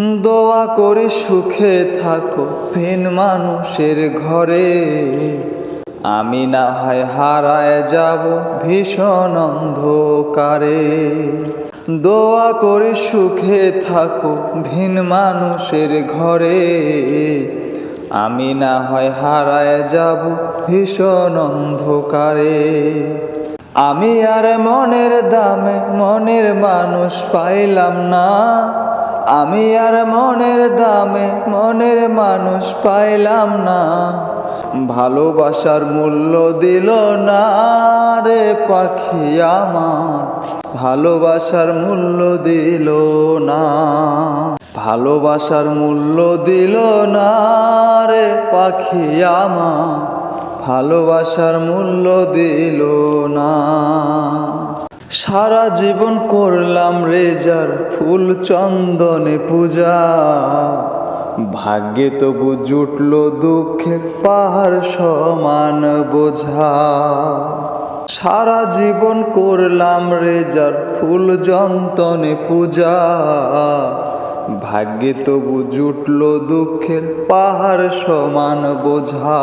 দোয়া করে সুখে থাকো, ভিন মানুষের ঘরে। আমি না হয় হারায় যাব ভীষণ অন্ধকারে। দোয়া করে সুখে থাকো, ভিন মানুষের ঘরে। আমি না হয় হারায় যাব ভীষণ অন্ধকারে। আমি আর মনের দামে মনের মানুষ পাইলাম না। আমি আর মনের দামে মনের মানুষ পাইলাম না। ভালোবাসার মূল্য দিল না রে পাখি আমার। ভালোবাসার মূল্য দিল না। ভালোবাসার মূল্য দিল না রে পাখি আমার। ভালোবাসার মূল্য দিল না। সারা জীবন করলাম রেজার ফুল চন্দনে পূজা। ভাগ্যে তবু জুটল দুঃখের পাহাড় সমান বোঝা। সারা জীবন করলাম রেজার ফুল যন্তনে পূজা। ভাগ্যে তবু জুটল দুঃখের পাহাড় সমান বোঝা।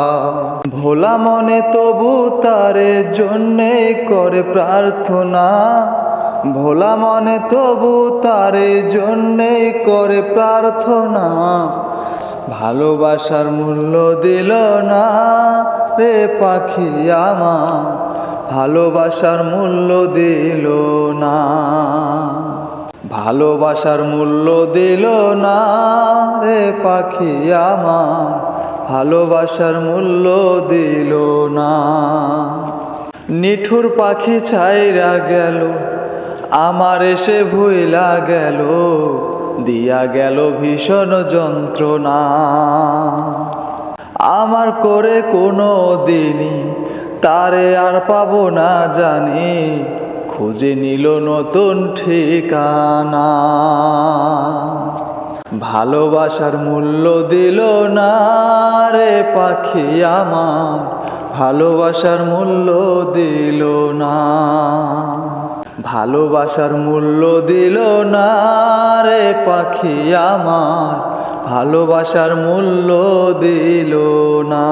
ভোলা মনে তবু তারে জন্যে করে প্রার্থনা। ভোলা মনে তবু তারে জন্যে করে প্রার্থনা। ভালোবাসার মূল্য দিল না রে পাখি আমার। ভালোবাসার মূল্য দিল না। ভালোবাসার মূল্য দিল না রে পাখি আমার। ভালোবাসার মূল্য দিল না। নিঠুর পাখি ছাইরা গেল, আমার এসে ভুইলা গেল, দিয়া গেল ভীষণ যন্ত্রণা। আমার করে কোনো দিনই তারে আর পাবো না জানি খুঁজে নিল নতুন ঠিকানা। ভালোবাসার মূল্য দিল না রে পাখি আমার। ভালোবাসার মূল্য দিল না। ভালোবাসার মূল্য দিল না রে পাখি আমার। ভালোবাসার মূল্য দিল না।